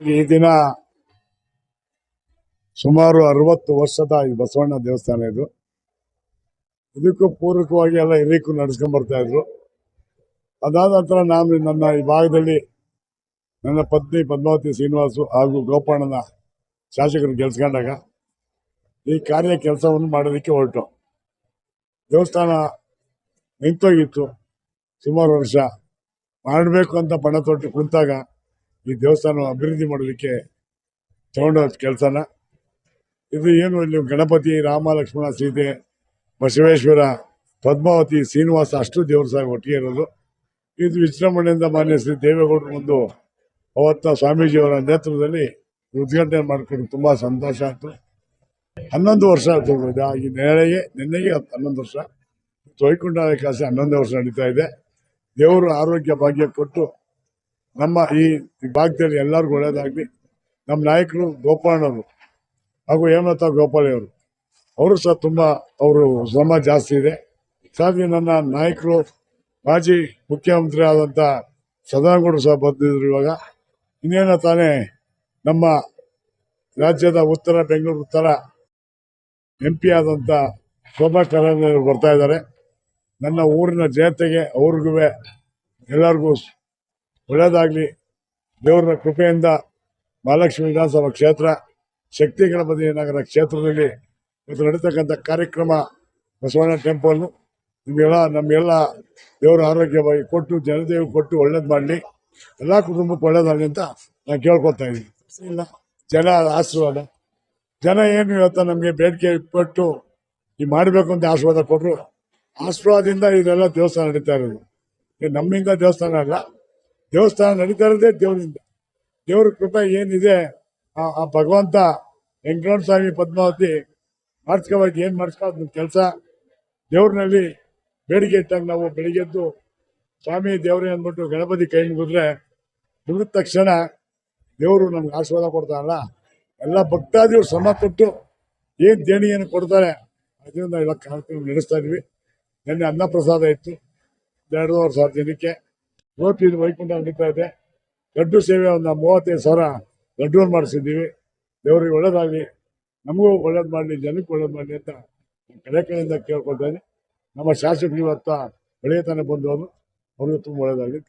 ಈ ದಿನ ಸುಮಾರು ಅರವತ್ತು ವರ್ಷದ ಈ ಬಸವಣ್ಣ ದೇವಸ್ಥಾನ ಇದು. ಇದಕ್ಕೂ ಪೂರಕವಾಗಿ ಎಲ್ಲ ಇದಕ್ಕೂ ನಡೆಸ್ಕೊಂಡ್ಬರ್ತಾ ಇದ್ರು. ಅದಾದ ನಂತರ ನಾನು ನನ್ನ ಈ ಭಾಗದಲ್ಲಿ ನನ್ನ ಪತ್ನಿ ಪದ್ಮಾವತಿ ಶ್ರೀನಿವಾಸು ಹಾಗೂ ಗೋಪಣ್ಣನ ಶಾಸಕರು ಗೆಲ್ಸ್ಕೊಂಡಾಗ ಈ ಕಾರ್ಯ ಕೆಲಸವನ್ನು ಮಾಡೋದಕ್ಕೆ ಹೊರಟು. ದೇವಸ್ಥಾನ ನಿಂತೋಗಿತ್ತು. ಸುಮಾರು ವರ್ಷ ಮಾಡಬೇಕು ಅಂತ ಪಣ ತೊಟ್ಟು ಕುಂತಾಗ ಈ ದೇವಸ್ಥಾನ ಅಭಿವೃದ್ಧಿ ಮಾಡಲಿಕ್ಕೆ ತಗೊಂಡ ಕೆಲಸನ. ಇದು ಏನು ಇಲ್ಲಿ ಗಣಪತಿ ರಾಮ ಲಕ್ಷ್ಮಣ ಸೀತೆ, ಬಸವೇಶ್ವರ, ಪದ್ಮಾವತಿ, ಶ್ರೀನಿವಾಸ ಅಷ್ಟು ದೇವ್ರ ಸಹ ಒಟ್ಟಿಗೆ ಇರೋದು. ಇದು ವಿಜೃಂಭಣೆಯಿಂದ ಮಾನ್ಯ ಶ್ರೀ ದೇವೇಗೌಡರು ಬಂದು ಅವತ್ತ ಸ್ವಾಮೀಜಿಯವರ ನೇತೃತ್ವದಲ್ಲಿ ಉದ್ಘಾಟನೆ ಮಾಡಿಕೊಂಡು ತುಂಬ ಸಂತೋಷ ಆಯಿತು. ಹನ್ನೊಂದು ವರ್ಷ ಆಯ್ತು ಈ ನೆಲೆಗೆ ನಿನ್ನೆಗೆ ಹನ್ನೊಂದು ವರ್ಷ. ವೈಕುಂಠ ಕಾಸೆ ಹನ್ನೊಂದು ವರ್ಷ ನಡೀತಾ ಇದೆ. ದೇವರು ಆರೋಗ್ಯ ಭಾಗ್ಯ ಕೊಟ್ಟು ನಮ್ಮ ಈ ಭಾಗದಲ್ಲಿ ಎಲ್ಲರಿಗೂ ಒಳ್ಳೆಯದಾಗಲಿ. ನಮ್ಮ ನಾಯಕರು ಗೋಪಾಲವರು ಹಾಗೂ ಹೇಮಲತಾ ಗೋಪಾಲಿಯವರು. ಅವರು ಸಹ ತುಂಬ ಅವರು ಶ್ರಮ ಜಾಸ್ತಿ ಇದೆ. ಸಾಧ್ಯ ನನ್ನ ನಾಯಕರು ಮಾಜಿ ಮುಖ್ಯಮಂತ್ರಿ ಆದಂಥ ಸದಾನಗೌಡರು ಸಹ ಬಂದಿದ್ರು ಇವಾಗ. ಇನ್ನೇನ ತಾನೇ ನಮ್ಮ ರಾಜ್ಯದ ಉತ್ತರ ಬೆಂಗಳೂರು ಉತ್ತರ ಎಂ ಪಿ ಆದಂಥ ಶೋಭಾ ಬರ್ತಾ ಇದ್ದಾರೆ. ನನ್ನ ಊರಿನ ಜನತೆಗೆ, ಅವ್ರಿಗೂ ಎಲ್ಲರಿಗೂ ಒಳ್ಳೆಯದಾಗಲಿ ದೇವರ ಕೃಪೆಯಿಂದ ಮಹಾಲಕ್ಷ್ಮಿ ವಿಧಾನಸಭಾ ಕ್ಷೇತ್ರ, ಶಕ್ತಿ ಗಣಪತಿ ನಗರ ಕ್ಷೇತ್ರದಲ್ಲಿ ಇವತ್ತು ನಡೀತಕ್ಕಂಥ ಕಾರ್ಯಕ್ರಮ ಬಸವಣ್ಣ ಟೆಂಪಲ್ ನಿಮಗೆಲ್ಲ, ನಮಗೆಲ್ಲ ದೇವರ ಆರೋಗ್ಯವಾಗಿ ಕೊಟ್ಟು, ಜನದೇವ್ ಕೊಟ್ಟು ಒಳ್ಳೇದು ಮಾಡಲಿ. ಎಲ್ಲ ಕುಟುಂಬಕ್ಕೆ ಒಳ್ಳೇದಾಗಲಿ ಅಂತ ನಾನು ಕೇಳ್ಕೊತಾ ಇದ್ದೀನಿ. ಇಲ್ಲ, ಜನ ಆಶೀರ್ವಾದ. ಜನ ಏನು ಇವತ್ತು ನಮಗೆ ಬೇಡಿಕೆ ಕೊಟ್ಟು ಈ ಮಾಡಬೇಕು ಅಂತ ಆಶೀರ್ವಾದ ಕೊಟ್ಟರು ಆಶೀರ್ವಾದದಿಂದ ಇದೆಲ್ಲ ದೇವಸ್ಥಾನ ನಡೀತಾ ಇರೋದು. ನಮ್ಮಿಂದ ದೇವಸ್ಥಾನ ಅಲ್ಲ. ದೇವಸ್ಥಾನ ನಡೀತಾ ಇರೋದೇ ದೇವರಿಂದ. ದೇವ್ರ ಕೃಪೆ ಏನಿದೆ, ಆ ಭಗವಂತ ವೆಂಕಟರಮಣ ಸ್ವಾಮಿ ಪದ್ಮಾವತಿ ಮಾಡಿಸ್ಕೋಬೇಕು ಏನು ಮಾಡಿಸ್ಕೋ ಕೆಲಸ? ದೇವ್ರನಲ್ಲಿ ಬೇಡಿಕೆ ಇಟ್ಟಾಗ ನಾವು ಬೆಳಿಗ್ಗೆದ್ದು ಸ್ವಾಮಿ ದೇವ್ರೇ ಅಂದ್ಬಿಟ್ಟು ಗಣಪತಿ ಕೈ ಮುಗಿದ್ರೆ ಮುಗಿದ ತಕ್ಷಣ ದೇವರು ನಮ್ಗೆ ಆಶೀರ್ವಾದ ಕೊಡ್ತಾರಲ್ಲ. ಎಲ್ಲ ಭಕ್ತಾದಿಗಳು ಶ್ರಮ ಕೊಟ್ಟು ಏನು ದೇಣಿಗೆಯನ್ನು ಕೊಡ್ತಾರೆ ಅದರಿಂದ ಎಲ್ಲ ಕಾರ್ಯಕ್ರಮ ನಡೆಸ್ತಾ ಇದ್ವಿ. ನಿನ್ನೆ ಅನ್ನಪ್ರಸಾದ ಇತ್ತು. ಎರಡೂವರೆ ಸಾವಿರ ಜನಕ್ಕೆ. ಇದು ವೈಕುಂಠ ನಡೀತಾ ಇದೆ. ಲಡ್ಡು ಸೇವೆ ಒಂದು ಮೂವತ್ತೈದು ಸಾವಿರ ಲಡ್ಡುವನ್ನು ಮಾಡಿಸಿದ್ದೀವಿ. ದೇವರಿಗೆ ಒಳ್ಳೇದಾಗಲಿ. ನಮಗೂ ಒಳ್ಳೇದು ಮಾಡಲಿ, ಜನಕ್ಕೆ ಒಳ್ಳೇದು ಮಾಡಲಿ ಅಂತ ಕಡೆ ಕಡೆಯಿಂದ ಕೇಳ್ಕೊಳ್ತಾ ನಮ್ಮ ಶಾಸಕರು ಇವತ್ತ ಬೆಳೆಯ ತಾನೇ ಬಂದವರು. ಅವ್ರಿಗೂ ತುಂಬ ಒಳ್ಳೇದಾಗಲಿ.